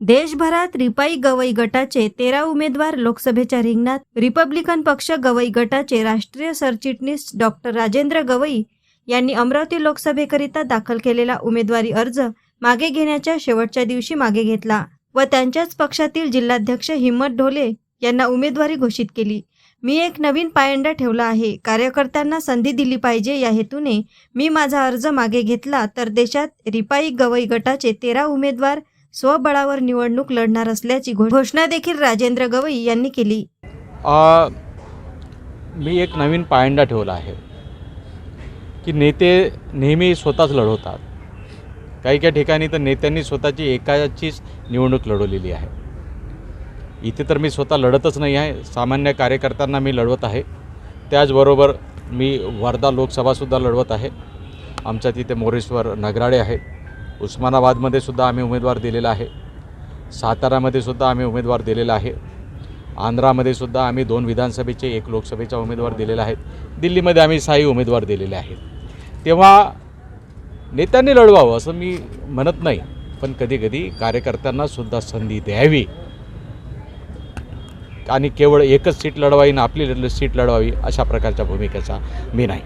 देशभरात रिपाई गवई गटाचे तेरा उमेदवार लोकसभेच्या रिंगणात रिपब्लिकन पक्ष गवई गटाचे राष्ट्रीय सरचिटणीस डॉक्टर राजेंद्र गवई यांनी अमरावती लोकसभेकरिता दाखल केलेला उमेदवारी अर्ज मागे घेण्याच्या शेवटच्या दिवशी मागे घेतला व त्यांच्याच पक्षातील जिल्हाध्यक्ष हिम्मत ढोले यांना उमेदवारी घोषित केली. मी एक नवीन पायंडा ठेवला आहे. कार्यकर्त्यांना संधी दिली पाहिजे. या हेतूने मी माझा अर्ज मागे घेतला तर देशात रिपाई गवई गटाचे तेरा उमेदवार स्वबळावर निवडणूक लढणार असल्याची घोषणा देखील राजेंद्र गवई यांनी केली. मी एक नवीन पायंडा ठेवला आहे की नेते नेहमी स्वतःच लढवतात. काही काही ठिकाणी तर नेत्यांनी स्वतःची एकाचीच निवडणूक लढवलेली आहे. इथे तर मी स्वतः लढतच नाही आहे. सामान्य कार्यकर्त्यांना मी लढवत आहे. त्याचबरोबर मी वर्धा लोकसभासुद्धा लढवत आहे. आमच्या तिथे मोरेश्वर नगराडे आहे. उस्मानाबादमध्ये सुद्धा आम्ही उमेदवार दिलेला आहे. सातारामध्ये सुद्धा आम्ही उमेदवार दिलेला आहे. आंध्रामध्ये सुद्धा आम्ही दोन विधानसभेचे एक लोकसभेचा उमेदवार दिलेला आहेत दिल्लीमध्ये आम्ही साही उमेदवार दिलेले आहेत. तेव्हा नेत्यांनी लढवावं असं मी म्हणत नाही पण कधीकधी कार्यकर्त्यांना सुद्धा संधी द्यावी. आणि केवळ एकच सीट लढवावी आणि आपली सीट लढवावी अशा प्रकारच्या भूमिकेचा मी नाही.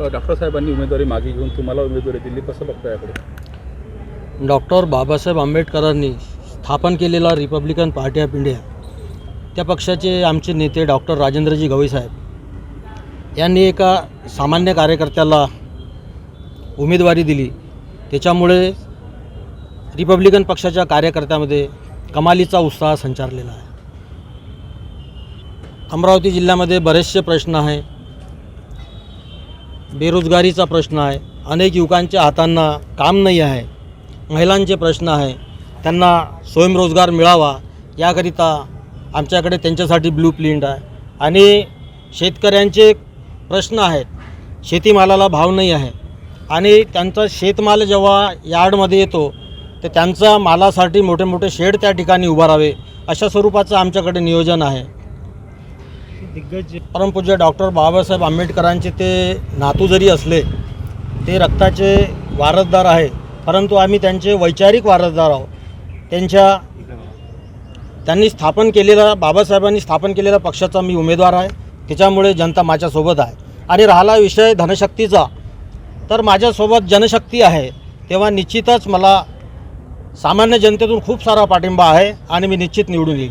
डॉक्टर साहेबांनी उमेदवारी मागे घेऊन तुम्हाला उमेदवारी दिली. कसं बघता याकडे डॉक्टर बाबासाहेब आंबेडकरांनी स्थापन केलेला रिपब्लिकन पार्टी ऑफ इंडिया त्या पक्षाचे आमचे नेते डॉक्टर राजेंद्रजी गवई साहेब यांनी एका सामान्य कार्यकर्त्याला उमेदवारी दिली. त्याच्यामुळे रिपब्लिकन पक्षाच्या कार्यकर्त्यामध्ये कमालीचा उत्साह संचारलेला आहे. अमरावती जिल्ह्यामध्ये बरेचसे प्रश्न आहे बेरोजगारीचा प्रश्न आहे. अनेक युवकांच्या हातांना काम नाही आहे. महिलांचे प्रश्न आहे. त्यांना स्वयंरोजगार मिळावा याकरिता आमच्याकडे त्यांच्यासाठी ब्लू प्रिंट आहे. आणि शेतकऱ्यांचे प्रश्न आहेत. शेतीमालाला भाव नाही आहे. आणि त्यांचा शेतमाल जेव्हा यार्डमध्ये येतो तर त्यांचा मालासाठी मोठे मोठे शेड त्या ठिकाणी उभारावे अशा स्वरूपाचं आमच्याकडे नियोजन आहे. परमपूज्य डॉक्टर बाबासाहेब आंबेडकरांचे ते नातू जरी असले ते रक्ताचे वारसदार आहे. परंतु आम्ही त्यांचे वैचारिक वारसदार आहोत. त्यांच्या त्यांनी स्थापन केलेला बाबासाहेबांनी स्थापन केलेल्या पक्षाचा मी उमेदवार आहे. त्याच्यामुळे जनता माझ्यासोबत आहे. आणि राहिला विषय धनशक्तीचा. तर माझ्यासोबत जनशक्ती आहे तेव्हा निश्चितच मला सामान्य जनतेतून खूप सारा पाठिंबा आहे आणि मी निश्चित निवडून येईल.